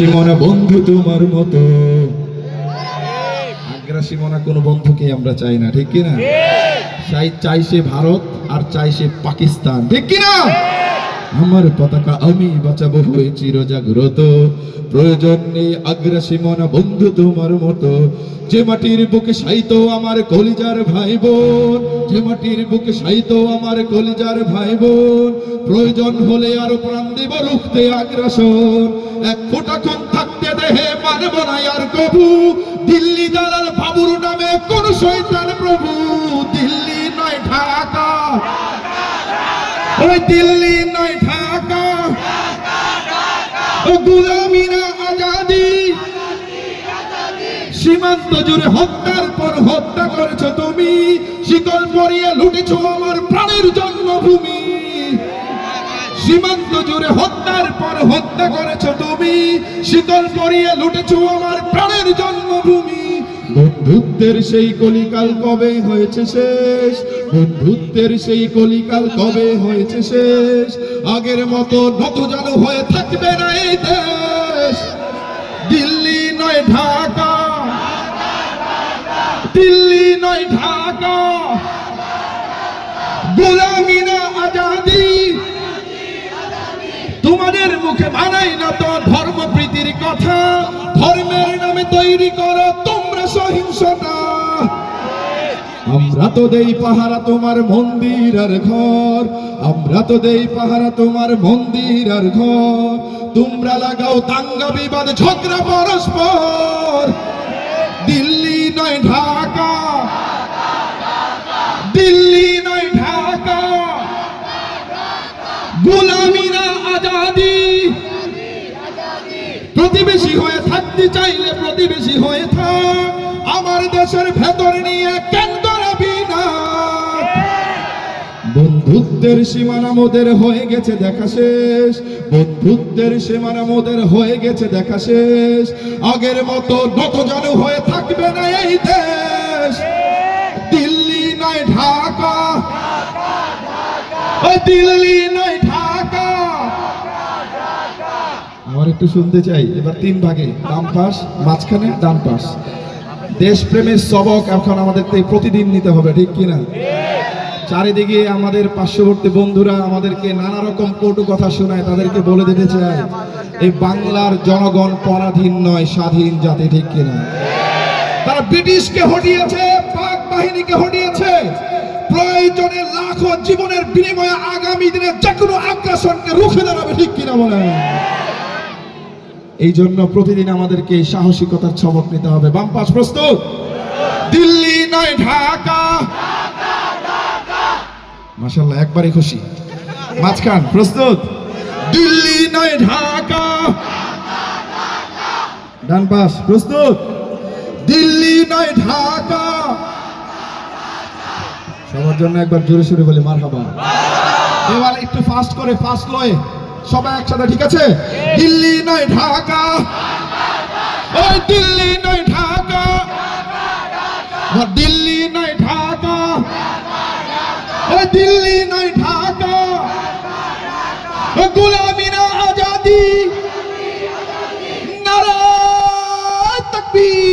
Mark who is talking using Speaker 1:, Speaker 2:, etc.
Speaker 1: আগ্রাসী মনা বন্ধু তোমার মতো। আগ্রাসী মনা কোনো বন্ধুকে আমরা চাই না ঠিক কিনা? চাই চাই সে ভারত আর চাই সে পাকিস্তান ঠিক কিনা? আমার পতাকা আমি বাঁচাবো হয়ে চিরজাগ্রত। প্রয়োজন নেই আগ্রাসী মনা বন্ধু তোমার মতো। যে মাটির বুকে সাইতো আমার কলিজার ভাই বোন যে মাটির বুকে সাইতো আমার কলিজার ভাই বোন প্রয়োজন হলে আরও প্রাণ দেব রুখতে আগ্রাসন। এক থাকতে দেহে না আর কবু। দিল্লি বাবুর নামে কোন প্রভু। দিল্লি নয় ঢাকা। ওই দিল্লি নয় ঢাকা। ও আজাদি। সীমান্ত জুড়ে হত্যার পর হত্যা করেছ তুমি। শিকল পরিয়ে লুটেছো আমার প্রাণের জন্মভূমি। সীমান্ত জুড়ে হত্যার পর হত্যা করেছ তুমি। শীতল পরিয়ে লুটেছো আমার প্রাণের জন্মভূমি। বন্ধুত্বের সেই কলিকাল কবে হয়েছে শেষ? বন্ধুত্বের সেই কলিকাল কবে হয়েছে শেষ? আগের মতো নত জানু হয়ে থাকবে না এই দেশ। দিল্লি নয় ঢাকা। দিল্লি নয় ঢাকা। গোলামি আজাদি। তোমাদের মুখে মানাই না তো ধর্মপ্রীতির কথা। ধর্মের নামে তৈরি করো তোমরা সহিংসতা। আমরা তো দেই পাহারা তোমার মন্দির আর ঘর। আমরা তো দেই পাহারা তোমার মন্দির আর ঘর। তোমরা লাগাও দাঙ্গা বিবাদ, ঝগড়া পরস্পর। দিল্লি নয় ঢাকা। দিল্লি নয় ঢাকা। গোলামিনা আজাদি। প্রতিবেশী হয়ে থাকতে চাইলে প্রতিবেশী হয়ে থাক। আমার দেশের ভেতর নিয়ে কেন বন্ধুত্বের সীমানা মোদের হয়ে গেছে, দেখা শেষ। বন্ধুত্বের সীমানা মোদের হয়ে গেছে, দেখা শেষ। আগের মতো নত জানু হয়ে থাকবে না এই দেশ। দিল্লি নয় ঢাকা। দিল্লি নয় ঢাকা আমার একটু শুনতে চাই। এবার তিন ভাগে, ডান পাশ, মাঝখানে ডান পাশ। দেশপ্রেমের সবক এখন আমাদেরকে প্রতিদিন নিতে হবে, ঠিক কিনা? চারিদিকে আমাদের পার্শ্ববর্তী বন্ধুরা আমাদেরকে নানা রকম কটু কথা শোনায়, তাদেরকে বলে দিতে চাই এই বাংলার জনগণ পরাধীন নয়, স্বাধীন জাতি, ঠিক কিনা? তারা ব্রিটিশকে হটিয়েছে, পাক বাহিনীকে হটিয়েছে। প্রয়োজনে লাখো জীবনের বিনিময়ে আগামী দিনে যে কোনো আগ্রাসনকে রুখে দাঁড়াবে, ঠিক কিনা বলে এই জন্য প্রতিদিন আমাদেরকে সাহসিকতার ছবক নিতে হবে। বাম পাশ প্রস্তুত? দিল্লি নয়, ঢাকা। মাসাল্লাহ একবারই খুশি। মাঝখান, প্রস্তুত? দিল্লি নয়, ঢাকা। ডান পাশ, প্রস্তুত? দিল্লি নয়, ঢাকা। সবার জন্য একবার জোরে সোরে বলে মার হাবা এবার একটু ফাস্ট করে ফাস্ট লয়ে। সবাই একসাথে, ঠিক আছে? দিল্লি নয়, ঢাকা। ওই দিল্লি নয়, ঢাকা। দিল্লি নয়, ঢাকা। ওই দিল্লি নয়, ঢাকা। গোলামিনা আজাদি। নারায় তকবীর।